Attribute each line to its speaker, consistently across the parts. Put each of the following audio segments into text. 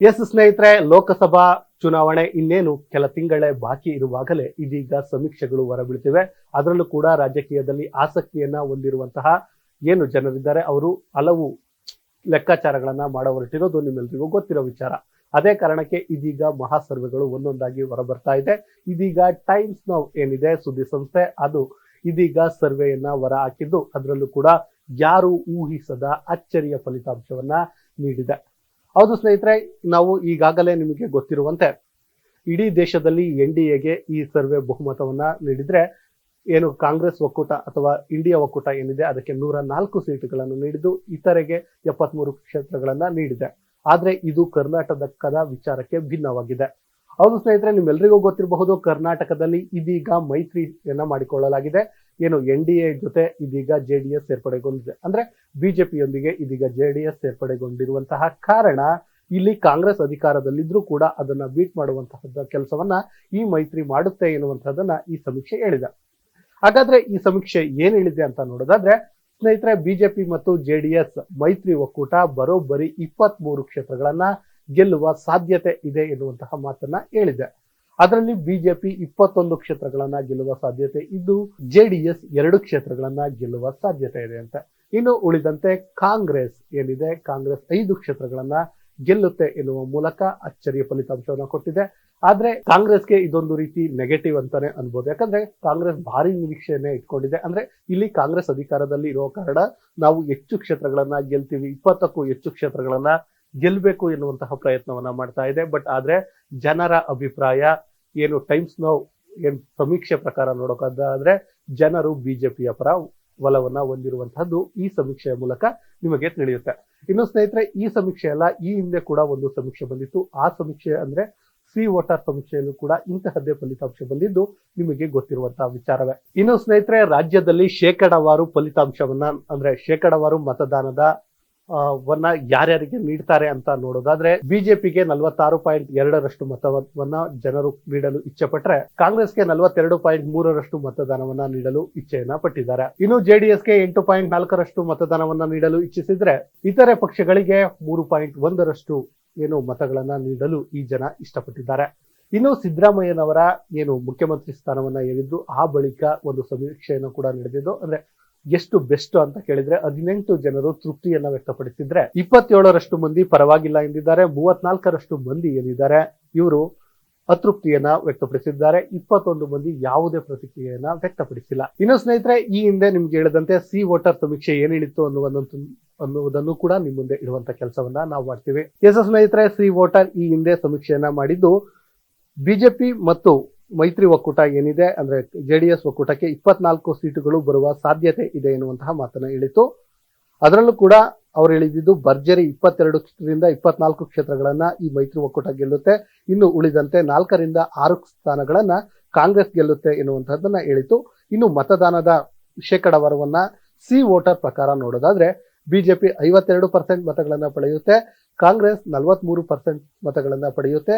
Speaker 1: S ಸ್ನೇಹಿತರೆ, ಲೋಕಸಭಾ ಚುನಾವಣೆ ಇನ್ನೇನು ಕೆಲ ತಿಂಗಳೇ ಬಾಕಿ ಇರುವಾಗಲೇ ಇದೀಗ ಸಮೀಕ್ಷೆಗಳು ಹೊರಬೀಳ್ತಿವೆ. ಅದರಲ್ಲೂ ಕೂಡ ರಾಜಕೀಯದಲ್ಲಿ ಆಸಕ್ತಿಯನ್ನ ಹೊಂದಿರುವಂತಹ ಏನು ಜನರಿದ್ದಾರೆ, ಅವರು ಹಲವು ಲೆಕ್ಕಾಚಾರಗಳನ್ನ ಮಾಡ ಹೊರಟಿರೋದು ನಿಮ್ಮೆಲ್ರಿಗೂ ಗೊತ್ತಿರೋ ವಿಚಾರ. ಅದೇ ಕಾರಣಕ್ಕೆ ಇದೀಗ ಮಹಾ ಸರ್ವೆಗಳು ಒಂದೊಂದಾಗಿ ಹೊರಬರ್ತಾ ಇದೆ. ಇದೀಗ ಟೈಮ್ಸ್ ನೌ ಏನಿದೆ ಸುದ್ದಿ ಸಂಸ್ಥೆ, ಅದು ಇದೀಗ ಸರ್ವೆಯನ್ನ ಹೊರ ಹಾಕಿದ್ದು. ಅದರಲ್ಲೂ ಕೂಡ ಯಾರು ಊಹಿಸದ ಅಚ್ಚರಿಯ ಫಲಿತಾಂಶವನ್ನ ನೀಡಿದೆ. ಹೌದು ಸ್ನೇಹಿತರೆ, ನಾವು ಈಗಾಗಲೇ ನಿಮಗೆ ಗೊತ್ತಿರುವಂತೆ ಇಡೀ ದೇಶದಲ್ಲಿ ಎನ್ ಡಿ ಎಗೆ ಈ ಸರ್ವೆ ಬಹುಮತವನ್ನ ನೀಡಿದ್ರೆ ಏನು ಕಾಂಗ್ರೆಸ್ ಒಕ್ಕೂಟ ಅಥವಾ ಇಂಡಿಯಾ ಒಕ್ಕೂಟ ಏನಿದೆ, ಅದಕ್ಕೆ ನೂರ ನಾಲ್ಕು ಸೀಟುಗಳನ್ನು ನೀಡಿದ್ದು, ಇತರೆಗೆ ಎಪ್ಪತ್ಮೂರು ಕ್ಷೇತ್ರಗಳನ್ನ ನೀಡಿದೆ. ಆದರೆ ಇದು ಕರ್ನಾಟಕದ ವಿಚಾರಕ್ಕೆ ಭಿನ್ನವಾಗಿದೆ. ಹೌದು ಸ್ನೇಹಿತರೆ ನಿಮ್ಮೆಲ್ಲರಿಗೂ ಗೊತ್ತಿರಬಹುದು, ಕರ್ನಾಟಕದಲ್ಲಿ ಇದೀಗ ಮೈತ್ರಿಯನ್ನ ಮಾಡಿಕೊಳ್ಳಲಾಗಿದೆ. ಏನು ಎನ್ ಡಿ ಎ ಜೊತೆ ಇದೀಗ ಜೆ ಡಿ ಎಸ್ ಸೇರ್ಪಡೆಗೊಂಡಿದೆ. ಅಂದ್ರೆ ಬಿಜೆಪಿಯೊಂದಿಗೆ ಇದೀಗ ಜೆ ಡಿ ಎಸ್ ಸೇರ್ಪಡೆಗೊಂಡಿರುವಂತಹ ಕಾರಣ ಇಲ್ಲಿ ಕಾಂಗ್ರೆಸ್ ಅಧಿಕಾರದಲ್ಲಿದ್ರೂ ಕೂಡ ಅದನ್ನ ಬೀಟ್ ಮಾಡುವಂತಹ ಕೆಲಸವನ್ನ ಈ ಮೈತ್ರಿ ಮಾಡುತ್ತೆ ಎನ್ನುವಂತಹದನ್ನ ಈ ಸಮೀಕ್ಷೆ ಹೇಳಿದೆ. ಹಾಗಾದ್ರೆ ಈ ಸಮೀಕ್ಷೆ ಏನ್ ಹೇಳಿದೆ ಅಂತ ನೋಡೋದಾದ್ರೆ, ಸ್ನೇಹಿತರೆ ಬಿಜೆಪಿ ಮತ್ತು ಜೆಡಿಎಸ್ ಮೈತ್ರಿ ಒಕ್ಕೂಟ ಬರೋಬ್ಬರಿ ಇಪ್ಪತ್ತ್ ಮೂರು ಕ್ಷೇತ್ರಗಳನ್ನ ಗೆಲ್ಲುವ ಸಾಧ್ಯತೆ ಇದೆ ಎನ್ನುವಂತಹ ಮಾತನ್ನ ಹೇಳಿದೆ. ಅದರಲ್ಲಿ ಬಿಜೆಪಿ ಇಪ್ಪತ್ತೊಂದು ಕ್ಷೇತ್ರಗಳನ್ನ ಗೆಲ್ಲುವ ಸಾಧ್ಯತೆ ಇದ್ದು, ಜೆಡಿಎಸ್ ಎರಡು ಕ್ಷೇತ್ರಗಳನ್ನ ಗೆಲ್ಲುವ ಸಾಧ್ಯತೆ ಇದೆ ಅಂತ. ಇನ್ನು ಉಳಿದಂತೆ ಕಾಂಗ್ರೆಸ್ ಏನಿದೆ, ಕಾಂಗ್ರೆಸ್ ಐದು ಕ್ಷೇತ್ರಗಳನ್ನ ಗೆಲ್ಲುತ್ತೆ ಎನ್ನುವ ಮೂಲಕ ಅಚ್ಚರಿಯ ಫಲಿತಾಂಶವನ್ನು ಕೊಟ್ಟಿದೆ. ಆದ್ರೆ ಕಾಂಗ್ರೆಸ್ಗೆ ಇದೊಂದು ರೀತಿ ನೆಗೆಟಿವ್ ಅಂತಾನೆ ಅನ್ಬೋದು. ಯಾಕಂದ್ರೆ ಕಾಂಗ್ರೆಸ್ ಭಾರಿ ನಿರೀಕ್ಷೆಯನ್ನೇ ಇಟ್ಕೊಂಡಿದೆ. ಅಂದ್ರೆ ಇಲ್ಲಿ ಕಾಂಗ್ರೆಸ್ ಅಧಿಕಾರದಲ್ಲಿ ಇರೋ ಕಾರಣ ನಾವು ಹೆಚ್ಚು ಕ್ಷೇತ್ರಗಳನ್ನ ಗೆಲ್ತೀವಿ, ಇಪ್ಪತ್ತಕ್ಕೂ ಹೆಚ್ಚು ಕ್ಷೇತ್ರಗಳನ್ನ ಗೆಲ್ಲಬೇಕು ಎನ್ನುವಂತಹ ಪ್ರಯತ್ನವನ್ನ ಮಾಡ್ತಾ ಇದೆ. ಬಟ್ ಆದ್ರೆ ಜನರ ಅಭಿಪ್ರಾಯ ಏನು ಟೈಮ್ಸ್ ಏನು ಸಮೀಕ್ಷೆ ಪ್ರಕಾರ ನೋಡೋಕಾದ್ರೆ ಜನರು ಬಿಜೆಪಿಯ ಪರ ಒಲವನ್ನ ಹೊಂದಿರುವಂತಹದ್ದು ಈ ಸಮೀಕ್ಷೆಯ ಮೂಲಕ ನಿಮಗೆ ತಿಳಿಯುತ್ತೆ. ಇನ್ನು ಸ್ನೇಹಿತರೆ, ಈ ಸಮೀಕ್ಷೆ ಅಲ್ಲ, ಈ ಹಿಂದೆ ಕೂಡ ಒಂದು ಸಮೀಕ್ಷೆ ಬಂದಿತ್ತು. ಆ ಸಮೀಕ್ಷೆ ಅಂದ್ರೆ ಸಿ ವೋಟರ್ ಸಮೀಕ್ಷೆಯಲ್ಲೂ ಕೂಡ ಇಂತಹದ್ದೇ ಫಲಿತಾಂಶ ಬಂದಿದ್ದು ನಿಮಗೆ ಗೊತ್ತಿರುವಂತಹ ವಿಚಾರವೇ. ಇನ್ನು ಸ್ನೇಹಿತರೆ, ರಾಜ್ಯದಲ್ಲಿ ಶೇಕಡಾವಾರು ಫಲಿತಾಂಶವನ್ನ, ಅಂದ್ರೆ ಶೇಕಡಾವಾರು ಮತದಾನದ ವನ್ನ ಯಾರ್ಯಾರಿಗೆ ನೀಡ್ತಾರೆ ಅಂತ ನೋಡೋದಾದ್ರೆ ಬಿಜೆಪಿಗೆ ನಲವತ್ತಾರು ಪಾಯಿಂಟ್ ಎರಡರಷ್ಟು ಮತವನ್ನ ಜನರು ನೀಡಲು ಇಚ್ಛೆ ಪಟ್ಟರೆ ಕಾಂಗ್ರೆಸ್ಗೆ ನಲವತ್ತೆರಡು ಪಾಯಿಂಟ್ ಮೂರರಷ್ಟು ಮತದಾನವನ್ನ ನೀಡಲು ಇಚ್ಛೆಯನ್ನ ಪಟ್ಟಿದ್ದಾರೆ. ಇನ್ನು ಜೆಡಿಎಸ್ಗೆ ಎಂಟು ಪಾಯಿಂಟ್ ನಾಲ್ಕರಷ್ಟು ಮತದಾನವನ್ನ ನೀಡಲು ಇಚ್ಛಿಸಿದ್ರೆ ಇತರೆ ಪಕ್ಷಗಳಿಗೆ ಮೂರು ಪಾಯಿಂಟ್ ಒಂದರಷ್ಟು ಏನು ಮತಗಳನ್ನ ನೀಡಲು ಈ ಜನ ಇಷ್ಟಪಟ್ಟಿದ್ದಾರೆ. ಇನ್ನು ಸಿದ್ದರಾಮಯ್ಯನವರ ಏನು ಮುಖ್ಯಮಂತ್ರಿ ಸ್ಥಾನವನ್ನ ಏರಿದ್ದು ಆ ಬಳಿಕ ಒಂದು ಸಮೀಕ್ಷೆಯನ್ನು ಕೂಡ ನಡೆದಿದ್ದು ಅಂದ್ರೆ ಎಷ್ಟು ಬೆಸ್ಟ್ ಅಂತ ಕೇಳಿದ್ರೆ ಹದಿನೆಂಟು ಜನರು ತೃಪ್ತಿಯನ್ನ ವ್ಯಕ್ತಪಡಿಸಿದ್ರೆ ಇಪ್ಪತ್ತೇಳರಷ್ಟು ಮಂದಿ ಪರವಾಗಿಲ್ಲ ಎಂದಿದ್ದಾರೆ, ಮೂವತ್ನಾಲ್ಕರಷ್ಟು ಮಂದಿ ಏನಿದ್ದಾರೆ, ಇವರು ಅತೃಪ್ತಿಯನ್ನ ವ್ಯಕ್ತಪಡಿಸಿದ್ದಾರೆ, ಇಪ್ಪತ್ತೊಂದು ಮಂದಿ ಯಾವುದೇ ಪ್ರತಿಕ್ರಿಯೆಯನ್ನ ವ್ಯಕ್ತಪಡಿಸಿಲ್ಲ. ಇನ್ನು ಸ್ನೇಹಿತರೆ, ಈ ಹಿಂದೆ ನಿಮ್ಗೆ ಹೇಳಿದಂತೆ ಸಿ ವೋಟರ್ ಸಮೀಕ್ಷೆ ಏನೇಳಿತ್ತು ಅನ್ನುವಂತ, ಅನ್ನುವುದನ್ನು ಕೂಡ ನಿಮ್ಮ ಮುಂದೆ ಇಡುವಂತ ಕೆಲಸವನ್ನ ನಾವು ಮಾಡ್ತೀವಿ. ಎಸ್ ಸ್ನೇಹಿತರೆ, ಸಿ ವೋಟರ್ ಈ ಹಿಂದೆ ಸಮೀಕ್ಷೆಯನ್ನ ಮಾಡಿದ್ದು ಬಿಜೆಪಿ ಮತ್ತು ಮೈತ್ರಿ ಒಕ್ಕೂಟ ಏನಿದೆ ಅಂದ್ರೆ ಜೆಡಿಎಸ್ ಒಕ್ಕೂಟಕ್ಕೆ ಇಪ್ಪತ್ನಾಲ್ಕು ಸೀಟುಗಳು ಬರುವ ಸಾಧ್ಯತೆ ಇದೆ ಎನ್ನುವಂತಹ ಮಾತನ್ನ ಹೇಳಿತು ಅದರಲ್ಲೂ ಕೂಡ ಅವರು ಹೇಳಿದ್ದು ಭರ್ಜರಿ ಕ್ಷೇತ್ರದಿಂದ ಇಪ್ಪತ್ನಾಲ್ಕು ಕ್ಷೇತ್ರಗಳನ್ನ ಈ ಮೈತ್ರಿ ಒಕ್ಕೂಟ ಗೆಲ್ಲುತ್ತೆ. ಇನ್ನು ಉಳಿದಂತೆ ನಾಲ್ಕರಿಂದ ಆರು ಸ್ಥಾನಗಳನ್ನ ಕಾಂಗ್ರೆಸ್ ಗೆಲ್ಲುತ್ತೆ ಎನ್ನುವಂತಹದ್ದನ್ನ ಹೇಳಿತು ಇನ್ನು ಮತದಾನದ ಶೇಕಡಾವಾರವನ್ನ ಸಿ ವೋಟರ್ ಪ್ರಕಾರ ನೋಡೋದಾದ್ರೆ ಬಿಜೆಪಿ ಐವತ್ತೆರಡು ಪರ್ಸೆಂಟ್ ಮತಗಳನ್ನ ಪಡೆಯುತ್ತೆ. ಕಾಂಗ್ರೆಸ್ ನಲವತ್ಮೂರು ಪರ್ಸೆಂಟ್ ಮತಗಳನ್ನ ಪಡೆಯುತ್ತೆ.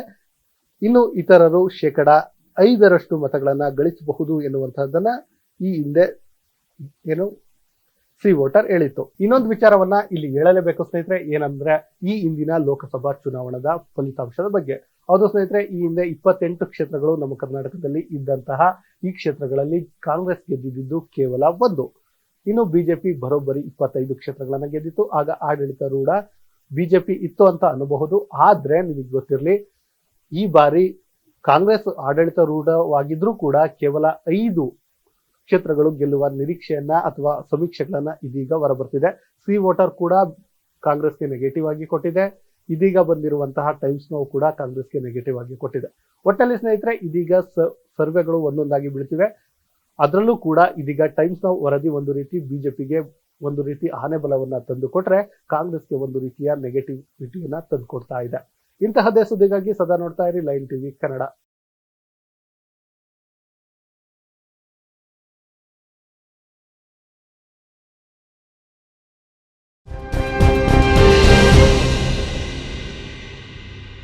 Speaker 1: ಇನ್ನು ಇತರರು ಶೇಕಡ ಐದರಷ್ಟು ಮತಗಳನ್ನು ಗಳಿಸಬಹುದು ಎನ್ನುವಂತಹದ್ದನ್ನ ಈ ಹಿಂದೆ ಏನು ಫ್ರೀ ವೋಟರ್ ಹೇಳಿತ್ತು. ಇನ್ನೊಂದು ವಿಚಾರವನ್ನ ಇಲ್ಲಿ ಹೇಳಲೇಬೇಕು ಸ್ನೇಹಿತರೆ, ಏನಂದ್ರೆ ಈ ಹಿಂದಿನ ಲೋಕಸಭಾ ಚುನಾವಣದ ಫಲಿತಾಂಶದ ಬಗ್ಗೆ. ಹೌದು ಸ್ನೇಹಿತರೆ, ಈ ಹಿಂದೆ ಇಪ್ಪತ್ತೆಂಟು ಕ್ಷೇತ್ರಗಳು ನಮ್ಮ ಕರ್ನಾಟಕದಲ್ಲಿ ಇದ್ದಂತಹ ಈ ಕ್ಷೇತ್ರಗಳಲ್ಲಿ ಕಾಂಗ್ರೆಸ್ ಗೆದ್ದಿದ್ದು ಕೇವಲ ಒಂದು. ಇನ್ನು ಬಿಜೆಪಿ ಬರೋಬ್ಬರಿ ಇಪ್ಪತ್ತೈದು ಕ್ಷೇತ್ರಗಳನ್ನ ಗೆದ್ದಿತ್ತು. ಆಗ ಆಡಳಿತಾರೂಢ ಬಿಜೆಪಿ ಇತ್ತು ಅಂತ ಅನ್ನಬಹುದು. ಆದ್ರೆ ನಿಮಗೆ ಗೊತ್ತಿರಲಿ, ಈ ಬಾರಿ ಕಾಂಗ್ರೆಸ್ ಆಡಳಿತಾರೂಢವಾಗಿದ್ರೂ ಕೂಡ ಕೇವಲ ಐದು ಕ್ಷೇತ್ರಗಳು ಗೆಲ್ಲುವ ನಿರೀಕ್ಷೆಯನ್ನ ಅಥವಾ ಸಮೀಕ್ಷೆಗಳನ್ನ ಇದೀಗ ಹೊರಬರ್ತಿದೆ. ಸಿ ವೋಟರ್ ಕೂಡ ಕಾಂಗ್ರೆಸ್ಗೆ ನೆಗೆಟಿವ್ ಆಗಿ ಕೊಟ್ಟಿದೆ. ಇದೀಗ ಬಂದಿರುವಂತಹ ಟೈಮ್ಸ್ ನೋವು ಕೂಡ ಕಾಂಗ್ರೆಸ್ಗೆ ನೆಗೆಟಿವ್ ಆಗಿ ಕೊಟ್ಟಿದೆ. ಒಟ್ಟಲ್ಲಿ ಸ್ನೇಹಿತರೆ, ಇದೀಗ ಸರ್ವೆಗಳು ಒಂದೊಂದಾಗಿ ಬೀಳ್ತಿವೆ. ಅದರಲ್ಲೂ ಕೂಡ ಇದೀಗ ಟೈಮ್ಸ್ ನಾವು ವರದಿ ಒಂದು ರೀತಿ ಬಿಜೆಪಿಗೆ ಒಂದು ರೀತಿ ಆನೆ ಬಲವನ್ನ ತಂದುಕೊಟ್ರೆ ಕಾಂಗ್ರೆಸ್ಗೆ ಒಂದು ರೀತಿಯ ನೆಗೆಟಿವಿಟಿಯನ್ನ ತಂದುಕೊಡ್ತಾ ಇದೆ. ಇಂತಹದ್ದೇ ಸುದ್ದಿಗಾಗಿ ಸದಾ ನೋಡ್ತಾ ಇರಿ, ಲೈನ್ ಟಿವಿ ಕನ್ನಡ.